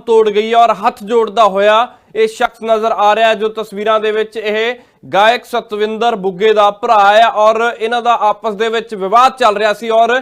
ਤੋੜ ਗਈ ਹੈ ਔਰ ਹੱਥ ਜੋੜਦਾ ਹੋਇਆ ਇਹ ਸ਼ਖਸ ਨਜ਼ਰ ਆ ਰਿਹਾ ਜੋ ਤਸਵੀਰਾਂ ਦੇ ਵਿੱਚ ਇਹ ਗਾਇਕ ਸਤਵਿੰਦਰ ਬੁੱਗੇ ਦਾ ਭਰਾ ਹੈ ਔਰ ਇਹਨਾਂ ਦਾ ਆਪਸ ਦੇ ਵਿੱਚ ਵਿਵਾਦ ਚੱਲ ਰਿਹਾ ਸੀ ਔਰ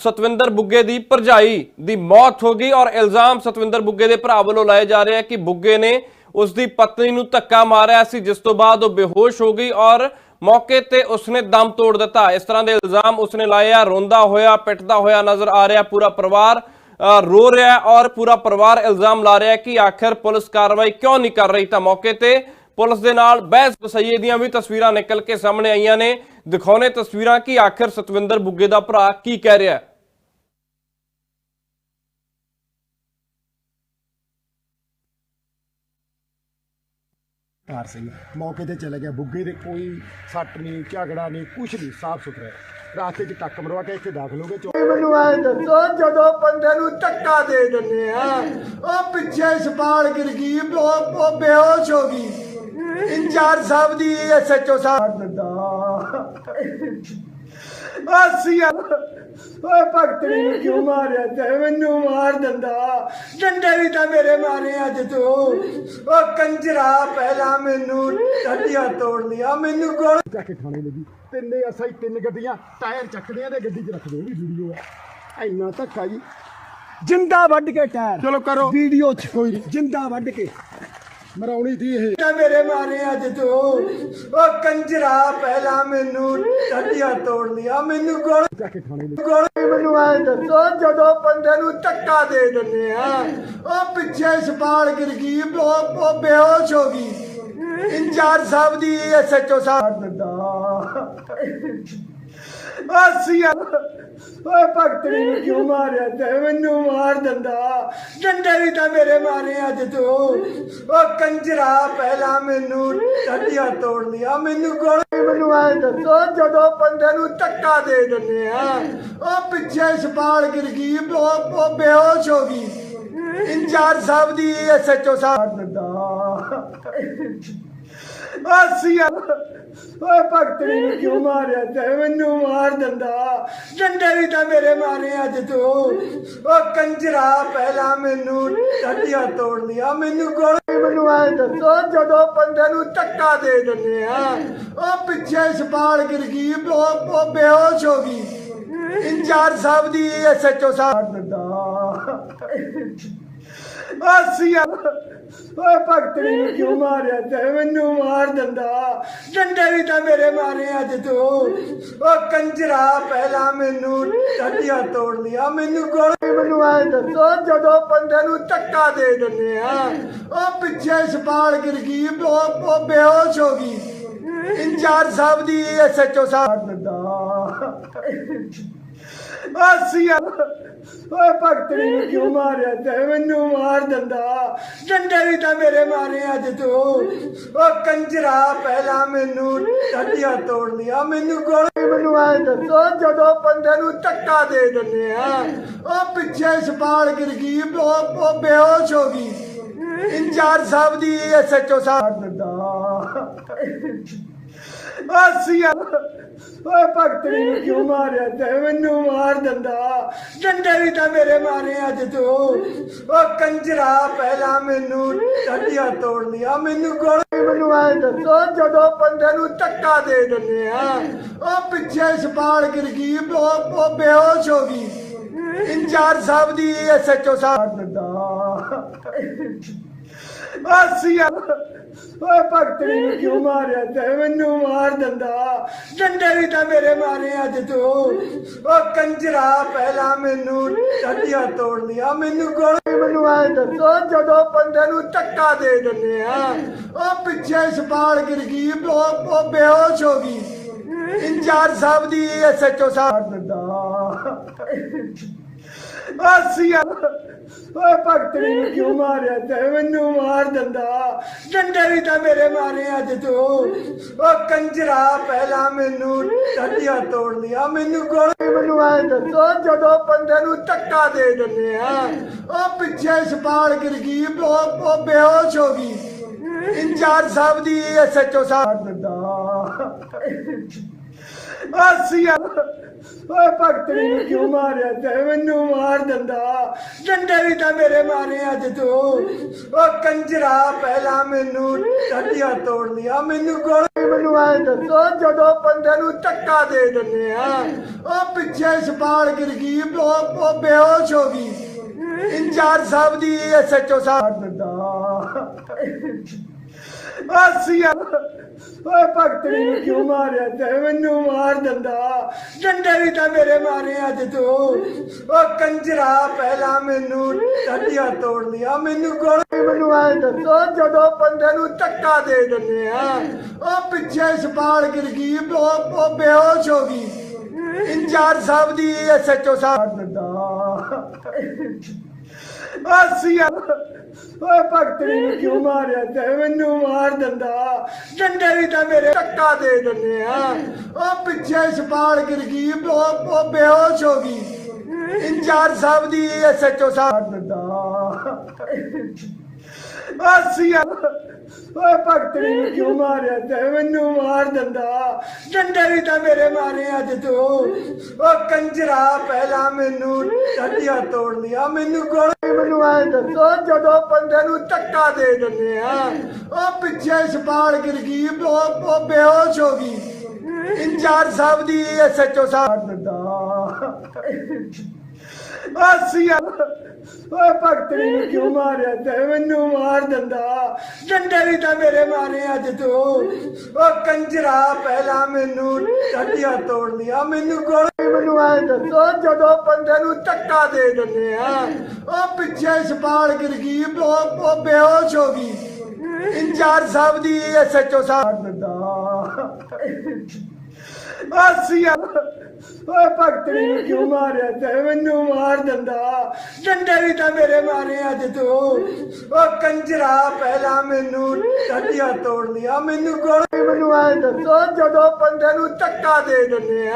ਸਤਵਿੰਦਰ ਬੁੱਗੇ ਦੀ ਭਰਜਾਈ ਦੀ ਮੌਤ ਹੋ ਗਈ ਔਰ ਇਲਜ਼ਾਮ ਸਤਵਿੰਦਰ ਬੁੱਗੇ ਦੇ ਭਰਾ ਵੱਲੋਂ ਲਾਏ ਜਾ ਰਹੇ ਹੈ ਕਿ ਬੁੱਗੇ ਨੇ ਉਸ ਦੀ ਪਤਨੀ ਨੂੰ ਧੱਕਾ ਮਾਰਿਆ ਸੀ, ਜਿਸ ਤੋਂ ਬਾਅਦ ਉਹ ਬੇਹੋਸ਼ ਹੋ ਗਈ ਔਰ ਮੌਕੇ ਤੇ ਉਸਨੇ ਦਮ ਤੋੜ ਦਿੱਤਾ। ਇਸ ਤਰ੍ਹਾਂ ਦੇ ਇਲਜ਼ਾਮ ਉਸਨੇ ਲਾਏ ਆ, ਰੋਂਦਾ ਹੋਇਆ, ਪਿੱਟਦਾ ਹੋਇਆ ਨਜ਼ਰ ਆ ਰਿਹਾ ਪੂਰਾ ਪਰਿਵਾਰ। ਰੋ ਰਿਹਾ ਹੈ ਔਰ ਪੂਰਾ ਪਰਿਵਾਰ ਇਲਜ਼ਾਮ ਲਾ ਰਿਹਾ ਹੈ ਕਿ ਆਖਿਰ ਪੁਲਿਸ ਕਾਰਵਾਈ ਕਿਉਂ ਨਹੀਂ ਕਰ ਰਹੀ ਤਾਂ ਮੌਕੇ ਤੇ ਪੁਲਿਸ ਦੇ ਨਾਲ ਬਹਿਸ ਬਸਈਏ ਦੀਆਂ ਵੀ ਤਸਵੀਰਾਂ ਨਿਕਲ ਕੇ ਸਾਹਮਣੇ ਆਈਆਂ ਨੇ। ਦਿਖਾਉਣੇ ਤਸਵੀਰਾਂ ਕਿ ਆਖਿਰ ਸਤਵਿੰਦਰ ਬੁੱਗੇ ਦਾ ਭਰਾ ਕੀ ਕਹਿ ਰਿਹਾ ਹੈ। ਕਾਰ ਸੀ ਮੌਕੇ ਤੇ ਚਲੇ ਗਿਆ ਬੁੱਗੇ ਦੇ। ਕੋਈ ਸੱਟ ਨਹੀਂ, ਝਗੜਾ ਨਹੀਂ, ਕੁਛ ਨਹੀਂ, ਸਾਫ਼ ਸੁਥਰਾ ਹੈ। ਰਾਸਤੇ 'ਚ ਟੱਕ ਮਰਵਾ ਕੇ ਇੱਥੇ ਦਾਖਲ ਹੋ ਗਏ। ਚੌ- ਮੈਨੂੰ ਐ ਦੱਸੋ, ਜਦੋਂ ਬੰਦੇ ਨੂੰ ਧੱਕਾ ਦੇ ਦਿੰਦੇ ਆ, ਉਹ ਪਿੱਛੇ ਛਪਾਲ ਗਿਰ ਗਈ, ਉਹ ਉਹ ਬੇਹੋਸ਼ ਹੋ ਗਈ। ਇੰਚਾਰਜ ਸਾਹਿਬ ਦੀ ਐਸਐਚਓ ਸਾਹਿਬ ਦਿੰਦਾ ਆਸੀਆ ਓਏ ਭਗਤਣੀ ਨੂੰ ਕਿਉਂ ਮਾਰਿਆ? ਤੇ ਮੈਨੂੰ ਮਾਰ ਦਿੰਦਾ। ਡੰਡੇ ਵੀ ਤਾਂ ਮੇਰੇ ਮਾਰੇ ਅੱਜ ਤੂੰ। ਉਹ ਕੰਜਰਾ ਪਹਿਲਾਂ ਮੈਨੂੰ ਹੱਡੀਆਂ ਤੋੜ ਲਿਆ ਮੈਨੂੰ ਗੋਲ ਚੱਕ ਕੇ ਖਾਣੇ ਲੱਗੀ ਤਿੰਨੇ ਅਸਾਈ ਤਿੰਨ ਗੱਡੀਆਂ ਟਾਇਰ ਚੱਕਦੇ ਆ ਤੇ ਗੱਡੀ 'ਚ ਰੱਖਦੇ ਉਹ ਵੀ ਵੀਡੀਓ ਹੈ ਇੰਨਾ ਧੱਕਾ ਜੀ। ਜਿੰਦਾ ਵੱਢ ਕੇ ਟਾਇਰ। ਚਲੋ ਕਰੋ। ਵੀਡੀਓ 'ਚ ਕੋਈ ਜਿੰਦਾ ਵੱਢ ਕੇ। ਮਰਾਉਣੀ ਸੀ ਇਹ। ਤਾਂ ਮੇਰੇ ਮਾਰੇ ਅੱਜ ਤੂੰ। ਉਹ ਕੰਜਰਾ ਪਹਿਲਾਂ ਮੈਨੂੰ ਹੱਡੀਆਂ ਤੋੜ ਲਿਆ। ਮੈਨੂੰ ਗੋਲ ਚੱਕ ਕੇ ਖਾਣੇ ਲੱਗੀ ਗੋਲ ਮੈਨੂੰ ਐ ਦੱਸੋ ਜਦੋਂ ਬੰਦੇ ਨੂੰ ਧੱਕਾ ਦੇ ਦਿੰਦੇ ਆ ਉਹ ਪਿੱਛੇ ਛਪਾਲ ਗਿਰ ਗਈ ਉਹ ਉਹ ਬੇਹੋਸ਼ ਹੋ ਗਈ। ਇੰਚਾਰਜ ਸਾਹਿਬ ਦੀ ਐਸਐਚਓ ਸਾਹਿਬ ਦਿੰਦਾ। ਆਸੀਆ ਓਏ ਭਗਤਣੀ ਨੂੰ ਕਿਉਂ ਮਾਰਿਆ? ਤੇ ਮੈਨੂੰ ਮਾਰ ਦਿੰਦਾ। ਡੰਡੇ ਵੀ ਤਾਂ ਮੇਰੇ ਮਾਰੇ ਅੱਜ ਤੂੰ। ਉਹ ਕੰਜਰਾ, ਪਹਿਲਾਂ ਮੈਨੂੰ ਹੱਡੀਆਂ ਤੋੜ ਲਿਆ। ਮੈਨੂੰ ਗੋਲ ਮੈਨੂੰ ਐ ਦੱਸੋ, ਜਦੋਂ ਬੰਦੇ ਨੂੰ ਧੱਕਾ ਦੇ ਦਿੰਦੇ ਆ, ਉਹ ਪਿੱਛੇ ਛਪਾਲ ਗਿਰ ਗਈ, ਉਹ ਉਹ ਬੇਹੋਸ਼ ਹੋ ਗਈ। ਇੰਚਾਰਜ ਸਾਹਿਬ ਦੀ ਐਸਐਚਓ ਸਾਹਿਬ ਦਿੰਦਾ। ਆਸੀਆ ਓਏ ਭਗਤਣੀ ਨੂੰ ਕਿਉਂ ਮਾਰਿਆ? ਤੇ ਮੈਨੂੰ ਮਾਰ ਦਿੰਦਾ। ਡੰਡੇ ਵੀ ਤਾਂ ਮੇਰੇ ਮਾਰੇ ਅੱਜ ਤੂੰ। ਉਹ ਕੰਜਰਾ, ਪਹਿਲਾਂ ਮੈਨੂੰ ਹੱਡੀਆਂ ਤੋੜ ਲਿਆ। ਮੈਨੂੰ ਗੋਲ ਮੈਨੂੰ ਐ ਦੱਸੋ ਜਦੋਂ ਬੰਦੇ ਨੂੰ ਧੱਕਾ ਦੇ ਦਿੰਦੇ ਆ, ਉਹ ਪਿੱਛੇ ਛਪਾਲ ਗਿਰ ਗਈ। ਉਹ ਉਹ ਬੇਹੋਸ਼ ਹੋ ਗਈ। ਇੰਚਾਰਜ ਸਾਹਿਬ ਦੀ ਐਸਐਚਓ ਸਾਹਿਬ ਦਿੰਦਾ ਆਸੀਆ ਓਏ ਭਗਤਣੀ ਨੂੰ ਕਿਉਂ ਮਾਰਿਆ? ਤੇ ਮੈਨੂੰ ਮਾਰ ਦਿੰਦਾ। ਡੰਡੇ ਵੀ ਤਾਂ ਮੇਰੇ ਮਾਰੇ ਅੱਜ ਤੂੰ। ਉਹ ਕੰਜਰਾ, ਪਹਿਲਾਂ ਮੈਨੂੰ ਹੱਡੀਆਂ ਤੋੜ ਲਿਆ। ਮੈਨੂੰ ਗੋਲ ਮੈਨੂੰ ਐ ਦੱਸੋ, ਜਦੋਂ ਬੰਦੇ ਨੂੰ ਧੱਕਾ ਦੇ ਦਿੰਦੇ ਆ, ਉਹ ਪਿੱਛੇ ਛਪਾਲ ਗਿਰ ਗਈ, ਉਹ ਬੇਹੋਸ਼ ਹੋ ਗਈ। ਇੰਚਾਰਜ ਸਾਹਿਬ ਦੀ ਐਸਐਚਓ ਸਾਹਿਬ ਦਿੰਦਾ। ਆਸੀਆ ਓਏ ਭਗਤਣੀ ਨੂੰ ਕਿਉਂ ਮਾਰਿਆ? ਤੇ ਮੈਨੂੰ ਮਾਰ ਦਿੰਦਾ। ਡੰਡੇ ਵੀ ਤਾਂ ਮੇਰੇ ਮਾਰੇ ਅੱਜ ਤੂੰ। ਉਹ ਕੰਜਰਾ ਪਹਿਲਾਂ ਮੈਨੂੰ ਹੱਡੀਆਂ ਤੋੜ ਲਿਆ। ਮੈਨੂੰ ਗੋਲ ਮੈਨੂੰ ਐ ਦੱਸੋ ਜਦੋਂ ਬੰਦੇ ਨੂੰ ਧੱਕਾ ਦੇ ਦਿੰਦੇ ਆ ਉਹ ਪਿੱਛੇ ਛਪਾਲ ਗਿਰ ਗਈ ਉਹ ਬੇਹੋਸ਼ ਹੋ ਗਈ। ਇੰਚਾਰਜ ਸਾਹਿਬ ਦੀ ਐਸਐਚਓ ਸਾਹਿਬ। ਦਿੰਦਾ। ਆਸੀਆ ਓਏ ਭਗਤਣੀ ਨੂੰ ਕਿਉਂ ਮਾਰਿਆ? ਤੇ ਮੈਨੂੰ ਮਾਰ ਦਿੰਦਾ। ਡੰਡੇ ਵੀ ਤਾਂ ਮੇਰੇ ਮਾਰੇ ਅੱਜ ਤੂੰ। ਉਹ ਕੰਜਰਾ, ਪਹਿਲਾਂ ਮੈਨੂੰ ਹੱਡੀਆਂ ਤੋੜ ਲਿਆ। ਮੈਨੂੰ ਗੋਲ ਮੈਨੂੰ ਐ ਦੱਸੋ, ਜਦੋਂ ਬੰਦੇ ਨੂੰ ਧੱਕਾ ਦੇ ਦਿੰਦੇ ਆ, ਉਹ ਪਿੱਛੇ ਛਪਾਲ ਗਿਰ ਗਈ, ਉਹ ਉਹ ਬੇਹੋਸ਼ ਹੋ ਗਈ। ਇੰਚਾਰਜ ਸਾਹਿਬ ਦੀ ਐਸਐਚਓ ਸਾਹਿਬ ਦਿੰਦਾ ਆਸੀਆ ਓਏ ਭਗਤਣੀ ਨੂੰ ਕਿਉਂ ਮਾਰਿਆ ਤੇ ਮੈਨੂੰ ਮਾਰ ਦਿੰਦਾ? ਡੰਡੇ ਵੀ ਤਾਂ ਮੇਰੇ ਮਾਰੇ ਅੱਜ ਤੂੰ। ਉਹ ਕੰਜਰਾ, ਪਹਿਲਾਂ ਮੈਨੂੰ ਹੱਡੀਆਂ ਤੋੜ ਲਿਆ। ਮੈਨੂੰ ਗੋਲ ਮੈਨੂੰ ਐ ਦੱਸੋ, ਜਦੋਂ ਬੰਦੇ ਨੂੰ ਧੱਕਾ ਦੇ ਦਿੰਦੇ ਆ ਉਹ ਪਿੱਛੇ ਸਪਾਲ ਗਿਰ ਗਈ ਉਹ ਉਹ ਬੇਹੋਸ਼ ਹੋ ਗਈ। ਇੰਚਾਰਜ ਸਾਹਿਬ ਦੀ ਐਸਐਚਓ ਸਾਹਿਬ। ਦਿੰਦਾ ਆਸੀਆ ਓਏ ਭਗਤਣੀ ਨੂੰ ਕਿਉਂ ਮਾਰਿਆ? ਤੇ ਮੈਨੂੰ ਮਾਰ ਦਿੰਦਾ। ਡੰਡੇ ਵੀ ਤਾਂ ਮੇਰੇ ਮਾਰੇ ਅੱਜ ਤੂੰ। ਉਹ ਕੰਜਰਾ ਪਹਿਲਾਂ ਮੈਨੂੰ ਹੱਡੀਆਂ ਤੋੜ ਲਿਆ। ਮੈਨੂੰ ਗੋਲ ਮੈਨੂੰ ਐ ਦੱਸੋ ਜਦੋਂ ਬੰਦੇ ਨੂੰ ਧੱਕਾ ਦੇ ਦਿੰਦੇ ਆ ਉਹ ਪਿੱਛੇ ਛਪਾਲ ਗਿਰ ਗਈ ਉਹ ਉਹ ਬੇਹੋਸ਼ ਹੋ ਗਈ। ਇੰਚਾਰਜ ਸਾਹਿਬ ਦੀ ਐਸਐਚਓ ਸਾਹਿਬ। ਦਿੰਦਾ। ਆਸੀਆ ਓਏ ਭਗਤਣੀ ਨੂੰ ਕਿਉਂ ਮਾਰਿਆ? ਤੇ ਮੈਨੂੰ ਮਾਰ ਦਿੰਦਾ। ਡੰਡੇ ਵੀ ਤਾਂ ਮੇਰੇ ਮਾਰੇ ਅੱਜ ਤੂੰ। ਓ ਕੰਜਰਾ, ਪਹਿਲਾਂ ਮੈਨੂੰ ਹੱਡੀਆਂ ਤੋੜ ਲਿਆ ਮੈਨੂੰ ਗੋਲੀ ਮੈਨੂੰ ਐ ਦੱਸੋ, ਜਦੋਂ ਬੰਦੇ ਨੂੰ ਧੱਕਾ ਦੇ ਦਿੰਦੇ ਆ, ਉਹ ਪਿੱਛੇ ਸਪਾਲ ਗਿਰ ਗਈ, ਉਹ ਉਹ ਬੇਹੋਸ਼ ਹੋ ਗਈ। ਇੰਚਾਰਜ ਸਾਹਿਬ ਦੀ ਐਸਐਚਓ ਸਾਹਿਬ। ਦਿੰਦਾ। ਆਸੀਆ ਓਏ ਭਗਤਣੀ ਨੂੰ ਕਿਉਂ ਮਾਰਿਆ? ਤੇ ਮੈਨੂੰ ਮਾਰ ਦਿੰਦਾ। ਡੰਡੇ ਵੀ ਤਾਂ ਮੇਰੇ ਮਾਰੇ ਅੱਜ ਤੂੰ। ਓ ਕੰਜਰਾ, ਪਹਿਲਾਂ ਮੈਨੂੰ ਹੱਡੀਆਂ ਤੋੜ ਲਿਆ। ਮੈਨੂੰ ਗੋਲੀ ਮੈਨੂੰ ਐ ਦੱਸੋ, ਜਦੋਂ ਬੰਦੇ ਨੂੰ ਧੱਕਾ ਦੇ ਦਿੰਦੇ ਆ, ਉਹ ਪਿੱਛੇ ਸਪਾਲ ਗਿਰ ਗਈ, ਉਹ ਉਹ ਬੇਹੋਸ਼ ਹੋ ਗਈ। ਇੰਚਾਰਜ ਸਾਹਿਬ ਦੀ ਐਸਐਚਓ ਸਾਹਿਬ ਦਿੰਦਾ ਆਸੀਆ ਓਏ ਭਗਤਣੀ ਨੂੰ ਕਿਉਂ ਮਾਰਿਆ ਤੇ ਮੈਨੂੰ ਮਾਰ ਦਿੰਦਾ? ਡੰਡੇ ਵੀ ਤਾਂ ਮੇਰੇ ਧੱਕਾ ਦੇ ਦਿੰਦੇ ਆ। ਉਹ ਪਿੱਛੇ ਸਪਾਲ ਗਿਰ ਗਈ, ਉਹ ਉਹ ਬੇਹੋਸ਼ ਹੋ ਗਈ। ਇੰਚਾਰਜ ਸਾਹਿਬ ਦੀ ਐਸਐਚਓ ਸਾਹਿਬ ਦਿੰਦਾ। ਆਸੀਆ ਓਏ ਭਗਤਣੀ ਨੂੰ ਕਿਉਂ ਮਾਰਿਆ ਤੇ ਮੈਨੂੰ ਮਾਰ ਦਿੰਦਾ? ਡੰਡੇ ਵੀ ਤਾਂ ਮੇਰੇ ਮਾਰੇ ਅੱਜ ਤੂੰ। ਓ ਕੰਜਰਾ, ਪਹਿਲਾਂ ਮੈਨੂੰ ਹੱਡੀਆਂ ਤੋੜ ਲਿਆ, ਮੈਨੂੰ ਗੋਲੀ ਮੈਨੂੰ ਐ ਦੱਸੋ, ਜਦੋਂ ਬੰਦੇ ਨੂੰ ਧੱਕਾ ਦੇ ਦਿੰਦੇ ਆ। ਉਹ ਪਿੱਛੇ ਸਪਾਲ ਗਿਰ ਗਈ ਉਹ ਉਹ ਬੇਹੋਸ਼ ਹੋ ਗਈ। ਇੰਚਾਰਜ ਸਾਹਿਬ ਦੀ ਐਸਐਚਓ ਸਾਹਿਬ ਦਿੰਦਾ। ਆਸੀਆ ਓਏ ਭਗਤਣੀ ਨੂੰ ਕਿਉਂ ਮਾਰਿਆ? ਤੇ ਮੈਨੂੰ ਮਾਰ ਦਿੰਦਾ। ਡੰਡੇ ਵੀ ਤਾਂ ਮੇਰੇ ਮਾਰੇ ਅੱਜ ਤੂੰ। ਓ ਕੰਜਰਾ, ਪਹਿਲਾਂ ਮੈਨੂੰ ਹੱਡੀਆਂ ਤੋੜ ਲਿਆ ਮੈਨੂੰ ਗੋਲੀ ਮੈਨੂੰ ਐ ਦੱਸੋ, ਜਦੋਂ ਬੰਦੇ ਨੂੰ ਧੱਕਾ ਦੇ ਦਿੰਦੇ ਆ, ਉਹ ਪਿੱਛੇ ਸਪਾਲ ਗਿਰ ਗਈ, ਉਹ ਉਹ ਬੇਹੋਸ਼ ਹੋ ਗਈ। ਇੰਚਾਰਜ ਸਾਹਿਬ ਦੀ ਐਸਐਚਓ ਸਾਹਿਬ। ਦਿੰਦਾ ਆਸੀਆ ਓਏ ਭਗਤਣੀ ਨੂੰ ਕਿਉਂ ਮਾਰਿਆ ਤੇ ਮੈਨੂੰ ਮਾਰ ਦਿੰਦਾ? ਡੰਡੇ ਵੀ ਤਾਂ ਮੇਰੇ ਮਾਰੇ ਅੱਜ ਤੂੰ। ਓ ਕੰਜਰਾ, ਪਹਿਲਾਂ ਮੈਨੂੰ ਹੱਡੀਆਂ ਤੋੜ ਲਿਆ ਮੈਨੂੰ ਗੋਲੀ ਮੈਨੂੰ ਐ ਦੱਸੋ, ਜਦੋਂ ਬੰਦੇ ਨੂੰ ਧੱਕਾ ਦੇ ਦਿੰਦੇ ਆ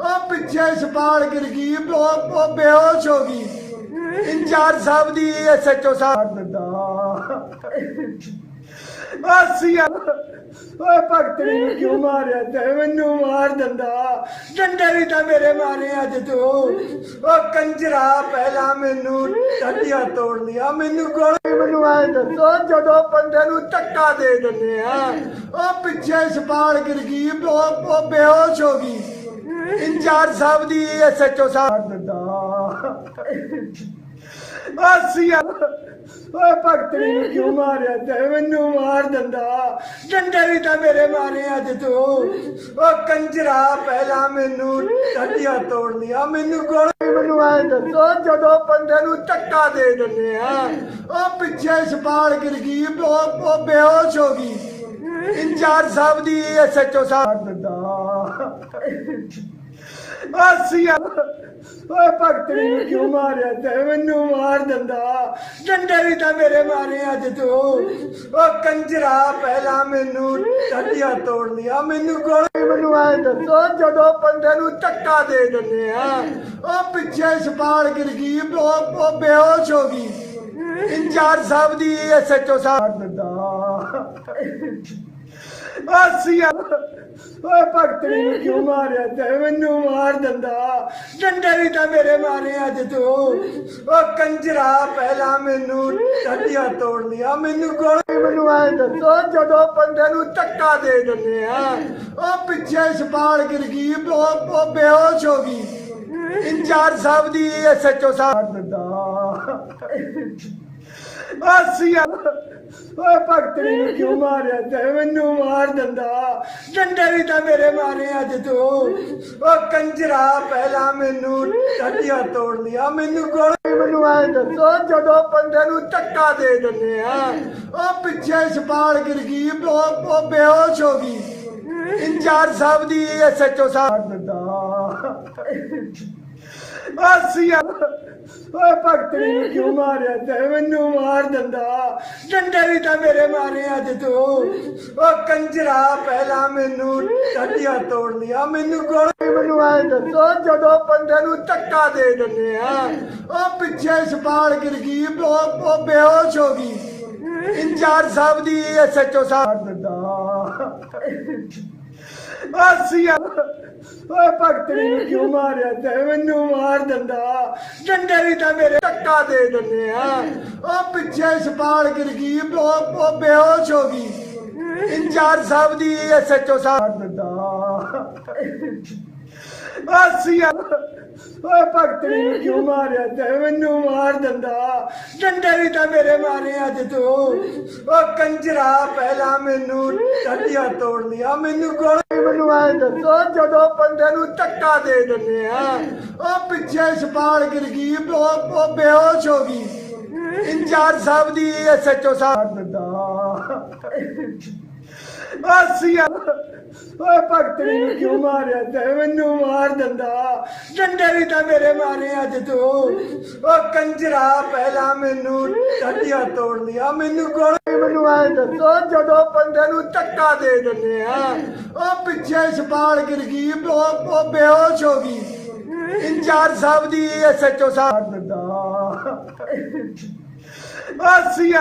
ਉਹ ਪਿੱਛੇ ਸਪਾਲ ਗਿਰ ਗਈ ਉਹ ਉਹ ਬੇਹੋਸ਼ ਹੋ ਗਈ। ਇੰਚਾਰਜ ਸਾਹਿਬ ਦੀ ਐਸਐਚਓ ਸਾਹਿਬ। ਦਿੰਦਾ ਆਸੀਆ ਓਏ ਭਗਤਣੀ ਨੂੰ ਕਿਉਂ ਮਾਰਿਆ ਤੇ ਮੈਨੂੰ ਮਾਰ ਦਿੰਦਾ? ਡੰਡੇ ਵੀ ਤਾਂ ਮੇਰੇ ਮਾਰੇ ਅੱਜ ਤੂੰ। ਓ ਕੰਜਰਾ, ਪਹਿਲਾਂ ਮੈਨੂੰ ਹੱਡੀਆਂ ਤੋੜ ਲਿਆ, ਮੈਨੂੰ ਗੋਲੀ ਮੈਨੂੰ ਐ ਦੱਸੋ, ਜਦੋਂ ਬੰਦੇ ਨੂੰ ਧੱਕਾ ਦੇ ਦਿੰਦੇ ਆ ਉਹ ਪਿੱਛੇ ਸਪਾਲ ਗਿਰ ਗਈ ਉਹ ਬੇਹੋਸ਼ ਹੋ ਗਈ। ਇੰਚਾਰਜ ਸਾਹਿਬ ਦੀ ਐਸਐਚਓ ਸਾਹਿਬ ਦਿੰਦਾ। ਆਸੀਆ ਓਏ ਭਗਤਣੀ ਨੂੰ ਕਿਉਂ ਮਾਰਿਆ ਤੇ? ਮੈਨੂੰ ਮਾਰ ਦਿੰਦਾ। ਡੰਡੇ ਵੀ ਤਾਂ ਮੇਰੇ ਮਾਰੇ ਅੱਜ ਤੂੰ। ਓ ਕੰਜਰਾ, ਪਹਿਲਾਂ ਮੈਨੂੰ ਹੱਡੀਆਂ ਤੋੜ ਲਿਆ। ਮੈਨੂੰ ਗੋਲੀ ਮੈਨੂੰ ਐ ਦੱਸੋ, ਜਦੋਂ ਬੰਦੇ ਨੂੰ ਧੱਕਾ ਦੇ ਦਿੰਦੇ ਆ, ਉਹ ਪਿੱਛੇ ਸਪਾਲ ਗਿਰ ਗਈ, ਉਹ ਉਹ ਬੇਹੋਸ਼ ਹੋ ਗਈ। ਇੰਚਾਰਜ ਸਾਹਿਬ ਦੀ ਐਸਐਚਓ ਸਾਹਿਬ ਦਿੰਦਾ। ਆਸੀਆ ਓਏ ਭਗਤਣੀ ਨੂੰ ਕਿਉਂ ਮਾਰਿਆ ਤੇ ਮੈਨੂੰ ਮਾਰ ਦਿੰਦਾ? ਡੰਡੇ ਵੀ ਤਾਂ ਮੇਰੇ ਮਾਰੇ ਅੱਜ ਤੂੰ। ਓ ਕੰਜਰਾ, ਪਹਿਲਾਂ ਮੈਨੂੰ ਹੱਡੀਆਂ ਤੋੜ ਲਿਆ, ਮੈਨੂੰ ਗੋਲੀ ਮੈਨੂੰ ਐ ਦੱਸੋ, ਜਦੋਂ ਬੰਦੇ ਨੂੰ ਧੱਕਾ ਦੇ ਦਿੰਦੇ ਆ ਉਹ ਪਿੱਛੇ ਸਪਾਲ ਗਿਰ ਗਈ ਉਹ ਉਹ ਬੇਹੋਸ਼ ਹੋ ਗਈ। ਇੰਚਾਰਜ ਸਾਹਿਬ ਦੀ ਐਸਐਚਓ ਸਾਹਿਬ ਦਿੰਦਾ। ਆਸੀਆ ਓਏ ਭਗਤਣੀ ਨੂੰ ਕਿਉਂ ਮਾਰਿਆ ਤੇ ਮੈਨੂੰ ਮਾਰ ਦਿੰਦਾ? ਡੰਡੇ ਵੀ ਤਾਂ ਮੇਰੇ ਮਾਰੇ ਅੱਜ ਤੂੰ। ਓ ਕੰਜਰਾ, ਪਹਿਲਾਂ ਮੈਨੂੰ ਹੱਡੀਆਂ ਤੋੜ ਲਿਆ। ਮੈਨੂੰ ਗੋਲੀ ਮੈਨੂੰ ਐ ਦੱਸੋ ਜਦੋਂ ਬੰਦੇ ਨੂੰ ਧੱਕਾ ਦੇ ਦਿੰਦੇ ਆ। ਉਹ ਪਿੱਛੇ ਸਪਾਲ ਗਿਰ ਗਈ ਉਹ ਉਹ ਬੇਹੋਸ਼ ਹੋ ਗਈ। ਇੰਚਾਰਜ ਸਾਹਿਬ ਦੀ ਐਸਐਚਓ ਸਾਹਿਬ। ਦਿੰਦਾ ਆਸੀਆ ਓਏ ਭਗਤਣੀ ਨੂੰ ਕਿਉਂ ਮਾਰਿਆ? ਤੇ ਮੈਨੂੰ ਮਾਰ ਦਿੰਦਾ। ਡੰਡੇ ਵੀ ਤਾਂ ਮੇਰੇ ਮਾਰੇ ਅੱਜ ਤੂੰ। ਓ ਕੰਜਰਾ, ਪਹਿਲਾਂ ਮੈਨੂੰ ਹੱਡੀਆਂ ਤੋੜ ਲਿਆ। ਮੈਨੂੰ ਗੋਲੀ ਮੈਨੂੰ ਐ ਦੱਸੋ, ਜਦੋਂ ਬੰਦੇ ਨੂੰ ਧੱਕਾ ਦੇ ਦਿੰਦੇ ਆ, ਉਹ ਪਿੱਛੇ ਸਪਾਲ ਗਿਰ ਗਈ, ਉਹ ਉਹ ਬੇਹੋਸ਼ ਹੋ ਗਈ। ਇੰਚਾਰਜ ਸਾਹਿਬ ਦੀ ਐਸਐਚਓ ਸਾਹਿਬ ਦਿੰਦਾ। ਆਸੀਆ ਓਏ ਭਗਤਣੀ ਨੂੰ ਕਿਉਂ ਮਾਰਿਆ ਤੇ? ਮੈਨੂੰ ਮਾਰ ਦਿੰਦਾ। ਡੰਡੇ ਵੀ ਤਾਂ ਮੇਰੇ ਮਾਰੇ ਅੱਜ ਤੂੰ। ਓ ਕੰਜਰਾ, ਪਹਿਲਾਂ ਮੈਨੂੰ ਹੱਡੀਆਂ ਤੋੜ ਲਿਆ। ਮੈਨੂੰ ਗੋਲੀ ਮੈਨੂੰ ਐ ਦੱਸੋ, ਜਦੋਂ ਬੰਦੇ ਨੂੰ ਧੱਕਾ ਦੇ ਦਿੰਦੇ ਆ, ਉਹ ਪਿੱਛੇ ਸਪਾਲ ਗਿਰ ਗਈ, ਉਹ ਬੇਹੋਸ਼ ਹੋ ਗਈ। ਇੰਚਾਰਜ ਸਾਹਿਬ ਦੀ ਐਸਐਚਓ ਸਾਹਿਬ ਦਿੰਦਾ। ਆਸੀ ਓਏ ਭਗਤਣੀ ਨੂੰ ਕਿਉਂ ਮਾਰਿਆ ਤੇ ਮੈਨੂੰ ਮਾਰ ਦਿੰਦਾ? ਡੰਡੇ ਵੀ ਤਾਂ ਮੇਰੇ ਟੱਕਾ ਦੇ ਦਿੰਦੇ ਆ। ਉਹ ਪਿੱਛੇ ਸਪਾਲ ਗਿਰ ਗਈ, ਉਹ ਬੇਹੋਸ਼ ਹੋ ਗਈ। ਇੰਚਾਰਜ ਸਾਹਿਬ ਦੀ ਐਸਐਚਓ ਸਾਹਿਬ ਦਿੰਦਾ। ਆਸੀ ਓਏ ਭਗਤਣੀ ਨੂੰ ਕਿਉਂ ਮਾਰਿਆ ਤੇ ਮੈਨੂੰ ਮਾਰ ਦਿੰਦਾ? ਡੰਡੇ ਵੀ ਤਾਂ ਮੇਰੇ ਮਾਰੇ ਅੱਜ ਤੂੰ। ਉਹ ਕੰਜਰਾ ਪਹਿਲਾਂ ਮੈਨੂੰ ਹੱਡੀਆਂ ਤੋੜ ਲਿਆ, ਮੈਨੂੰ ਗੋਲੀ ਮੈਨੂੰ ਆਏ ਦੱਸੋ, ਜਦੋਂ ਬੰਦੇ ਨੂੰ ਧੱਕਾ ਦੇ ਦਿੰਦੇ ਆ, ਉਹ ਪਿੱਛੇ ਸਪਾਲ ਗਿਰ ਗਈ, ਉਹ ਉਹ ਬੇਹੋਸ਼ ਹੋ ਗਈ। ਇੰਚਾਰਜ ਸਾਹਿਬ ਦੀ ਐਸਐਚਓ ਸਾਹਿਬ ਦਿੰਦਾ। ਆਸੀ ਓਏ ਭਗਤਣੀ ਨੂੰ ਕਿਉਂ ਮਾਰਿਆ ਤੇ ਮੈਨੂੰ ਮਾਰ ਦਿੰਦਾ। ਡੰਡੇ ਵੀ ਤਾਂ ਮੇਰੇ ਮਾਰੇ ਅੱਜ ਤੂੰ। ਉਹ ਕੰਜਰਾ ਪਹਿਲਾਂ ਮੈਨੂੰ ਹੱਡੀਆਂ ਤੋੜ ਲਿਆ, ਮੈਨੂੰ ਗੋਲੀ ਮੈਨੂੰ ਆਏ ਦੱਸੋ ਜਦੋਂ ਬੰਦੇ ਨੂੰ ਧੱਕਾ ਦੇ ਦਿੰਦੇ ਆ ਉਹ ਪਿੱਛੇ ਸਪਾਲ ਗਿਰ ਗਈ ਉਹ ਉਹ ਬੇਹੋਸ਼ ਹੋ ਗਈ। ਇੰਚਾਰਜ ਸਾਹਿਬ ਦੀ ਐਸਐਚਓ ਸਾਹਿਬ ਆਸੀ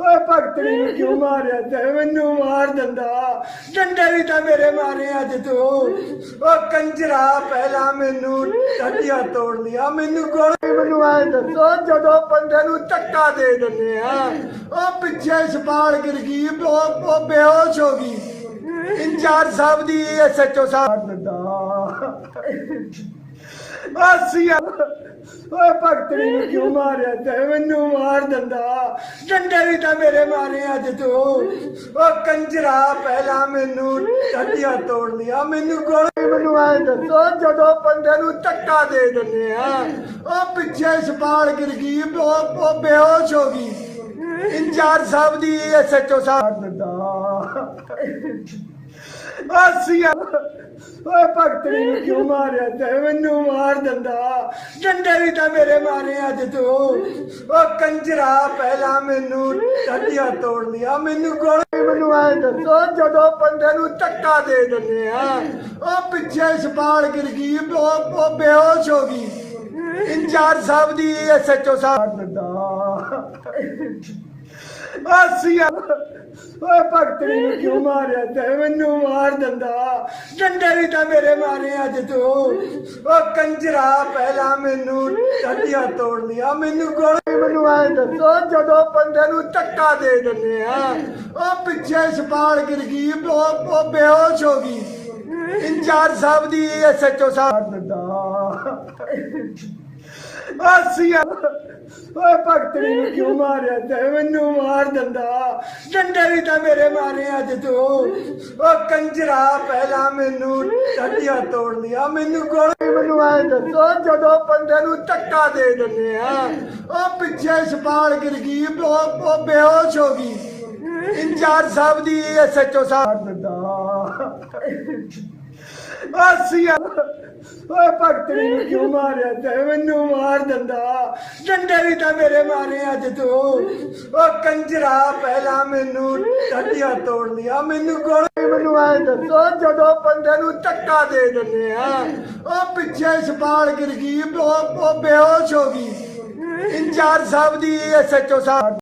ਓਏ ਭਗਤਣੀ ਨੂੰ ਕਿਉਂ ਮਾਰਿਆ ਤੇ ਮੈਨੂੰ ਮਾਰ ਦਿੰਦਾ? ਡੰਡੇ ਵੀ ਤਾਂ ਮੇਰੇ ਮਾਰੇ ਅੱਜ ਤੂੰ। ਉਹ ਕੰਜਰਾ, ਪਹਿਲਾਂ ਮੈਨੂੰ ਹੱਡੀਆਂ ਤੋੜ ਲਿਆ, ਮੈਨੂੰ ਗੋਲੀ ਮੈਨੂੰ ਆਏ ਦੱਸੋ, ਜਦੋਂ ਬੰਦੇ ਨੂੰ ਧੱਕਾ ਦੇ ਦਿੰਦੇ ਆ, ਉਹ ਪਿੱਛੇ ਸਪਾਲ ਗਿਰ ਗਈ, ਉਹ ਉਹ ਬੇਹੋਸ਼ ਹੋ ਗਈ। ਇੰਚਾਰਜ ਸਾਹਿਬ ਦੀ ਐਸਐਚਓ ਸਾਹਿਬ ਦਿੰਦਾ। ਆਸੀ ਓਏ ਭਗਤਣੀ ਨੂੰ ਕਿਉਂ ਮਾਰਿਆ? ਤੇ ਮੈਨੂੰ ਮਾਰ ਦਿੰਦਾ। ਡੰਡੇ ਵੀ ਤਾਂ ਮੇਰੇ ਮਾਰੇ ਅੱਜ ਤੂੰ। ਉਹ ਕੰਜਰਾ, ਪਹਿਲਾਂ ਮੈਨੂੰ ਹੱਡੀਆਂ ਤੋੜ ਲਿਆ। ਮੈਨੂੰ ਗੋਲੀ ਮੈਨੂੰ ਆਏ ਦੱਸੋ, ਜਦੋਂ ਬੰਦੇ ਨੂੰ ਧੱਕਾ ਦੇ ਦਿੰਦੇ ਆ ਉਹ ਪਿੱਛੇ ਸਪਾਲ ਗਿਰ ਗਈ ਉਹ ਉਹ ਬੇਹੋਸ਼ ਹੋ ਗਈ। ਇੰਚਾਰਜ ਸਾਹਿਬ ਦੀ ਐਸਐਚਓ ਸਾਹਿਬ। ਦਿੰਦਾ ਆਸੀ ਓਏ ਭਗਤਣੀ ਨੂੰ ਕਿਉਂ ਮਾਰਿਆ ਤੇ ਮੈਨੂੰ ਮਾਰ ਦਿੰਦਾ? ਡੰਡੇ ਵੀ ਤਾਂ ਮੇਰੇ ਮਾਰੇ ਅੱਜ ਤੂੰ। ਉਹ ਕੰਜਰਾ, ਪਹਿਲਾਂ ਮੈਨੂੰ ਹੱਡੀਆਂ ਤੋੜ ਲਿਆ, ਮੈਨੂੰ ਗੋਲੀ ਮੈਨੂੰ ਆਏ ਦੱਸੋ, ਜਦੋਂ ਬੰਦੇ ਨੂੰ ਧੱਕਾ ਦੇ ਦਿੰਦੇ ਆ, ਉਹ ਪਿੱਛੇ ਸਪਾਲ ਗਿਰ ਗਈ, ਉਹ ਉਹ ਬੇਹੋਸ਼ ਹੋ ਗਈ। ਇੰਚਾਰਜ ਸਾਹਿਬ ਦੀ ਐਸਐਚਓ ਸਾਹਿਬ ਦਿੰਦਾ ਆਸੀ ਓਏ ਭਗਤਣੀ ਨੂੰ ਕਿਉਂ ਮਾਰਿਆ ਤੇ ਮੈਨੂੰ ਮਾਰ ਦਿੰਦਾ? ਡੰਡੇ ਤਾਂ ਮੇਰੇ ਮਾਰੇ ਅੱਜ ਤੂੰ। ਉਹ ਕੰਜਰਾ, ਪਹਿਲਾਂ ਮੈਨੂੰ ਹੱਡੀਆਂ ਤੋੜ ਲਿਆ। ਮੈਨੂੰ ਗੋਲੀ ਮੈਨੂੰ ਆਏ ਦੱਸੋ, ਜਦੋਂ ਬੰਦੇ ਨੂੰ ਧੱਕਾ ਦੇ ਦਿੰਦੇ ਆ ਉਹ ਪਿੱਛੇ ਸਪਾਲ ਗਿਰ ਗਈ ਉਹ ਉਹ ਬੇਹੋਸ਼ ਹੋ ਗਈ। ਇੰਚਾਰਜ ਸਾਹਿਬ ਦੀ ਐਸਐਚਓ ਸਾਹਿਬ ਦਿੰਦਾ। ਆਸੀ ਓਏ ਭਗਤਣੀ ਨੂੰ ਕਿਉਂ ਮਾਰਿਆ? ਤੇ ਮੈਨੂੰ ਮਾਰ ਦਿੰਦਾ। ਡੰਡੇ ਵੀ ਤਾਂ ਮੇਰੇ ਮਾਰੇ ਅੱਜ ਤੂੰ। ਉਹ ਕੰਜਰਾ, ਪਹਿਲਾਂ ਮੈਨੂੰ ਹੱਡੀਆਂ ਤੋੜ ਲਿਆ। ਮੈਨੂੰ ਗੋਲੀ ਮੈਨੂੰ ਆਏ ਦੱਸੋ, ਜਦੋਂ ਬੰਦੇ ਨੂੰ ਧੱਕਾ ਦੇ ਦਿੰਦੇ ਆ, ਉਹ ਪਿੱਛੇ ਸਪਾਲ ਗਿਰ ਗਈ, ਉਹ ਉਹ ਬੇਹੋਸ਼ ਹੋ ਗਈ। ਇੰਚਾਰਜ ਸਾਹਿਬ ਦੀ ਐਸਐਚਓ ਸਾਹਿਬ ਦਿੰਦਾ ਆਸੀ ਓਏ ਭਗਤਣੀ ਨੂੰ ਕਿਉਂ ਮਾਰਿਆ ਤੇ? ਮੈਨੂੰ ਮਾਰ ਦਿੰਦਾ। ਡੰਡੇ ਵੀ ਤਾਂ ਮੇਰੇ ਮਾਰੇ ਅੱਜ ਤੂੰ। ਉਹ ਕੰਜਰਾ, ਪਹਿਲਾਂ ਮੈਨੂੰ ਹੱਡੀਆਂ ਤੋੜ ਲਿਆ। ਮੈਨੂੰ ਗੋਲੀ ਮੈਨੂੰ ਆਏ ਦੱਸੋ, ਜਦੋਂ ਬੰਦੇ ਨੂੰ ਧੱਕਾ ਦੇ ਦਿੰਦੇ ਆ, ਉਹ ਪਿੱਛੇ ਸਪਾਲ ਗਿਰ ਗਈ, ਉਹ ਉਹ ਬੇਹੋਸ਼ ਹੋ ਗਈ। ਇੰਚਾਰਜ ਸਾਹਿਬ ਦੀ ਐਸਐਚਓ ਸਾਹਿਬ